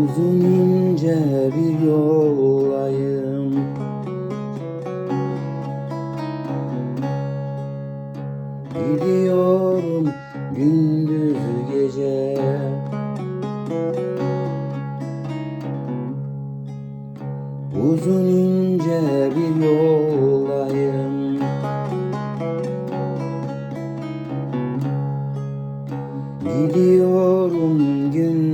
Uzun ince bir yoldayım Gidiyorum gündüz gece. Uzun ince bir yoldayım Gidiyorum gündüz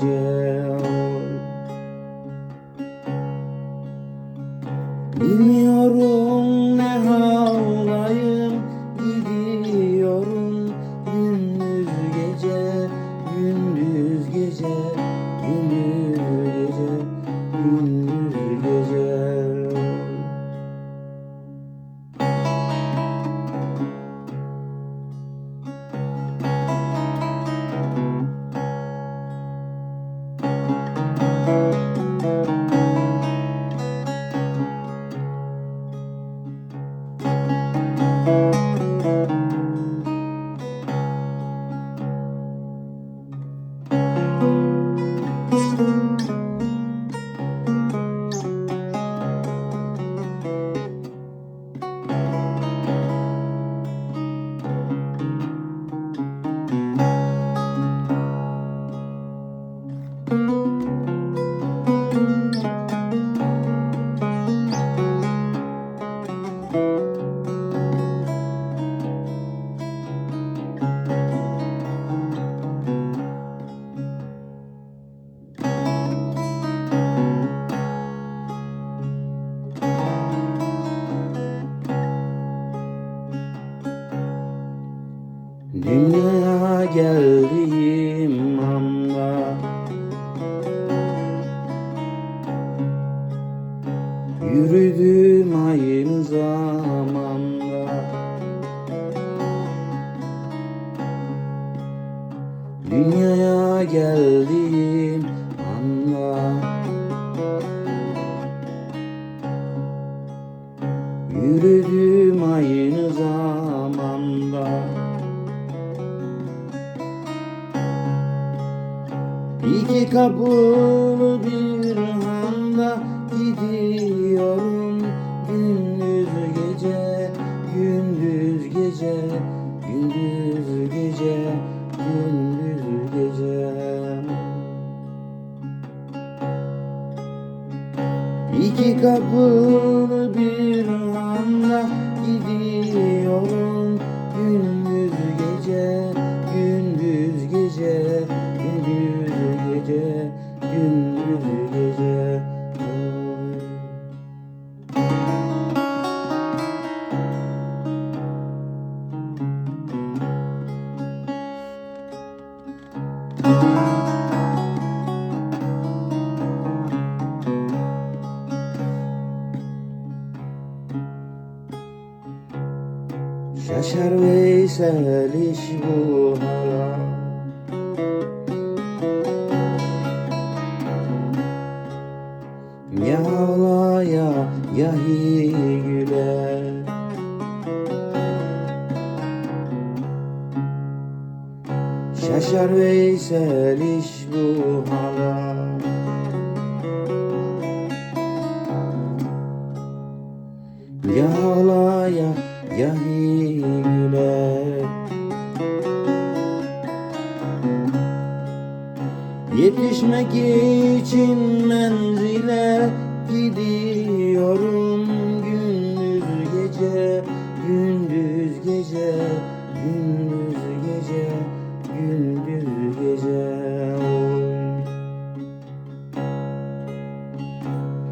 gece geldiğim anda Yürüdüm aynı zamanda Dünyaya geldiğim anda Yürüdüm aynı zamanda İki kapılı bir handa gidiyorum. Gündüz gece, gündüz gece, gündüz gece, gündüz gece. İki kapılı bir handa gidiyorum gece, gündüz gece Oy. Şaşar Veysel iş bu hala ağlaya ya hi güle. Şaşar Veysel iş bu hala. Ya ağlaya ya hi güle. Yetişmek için menzile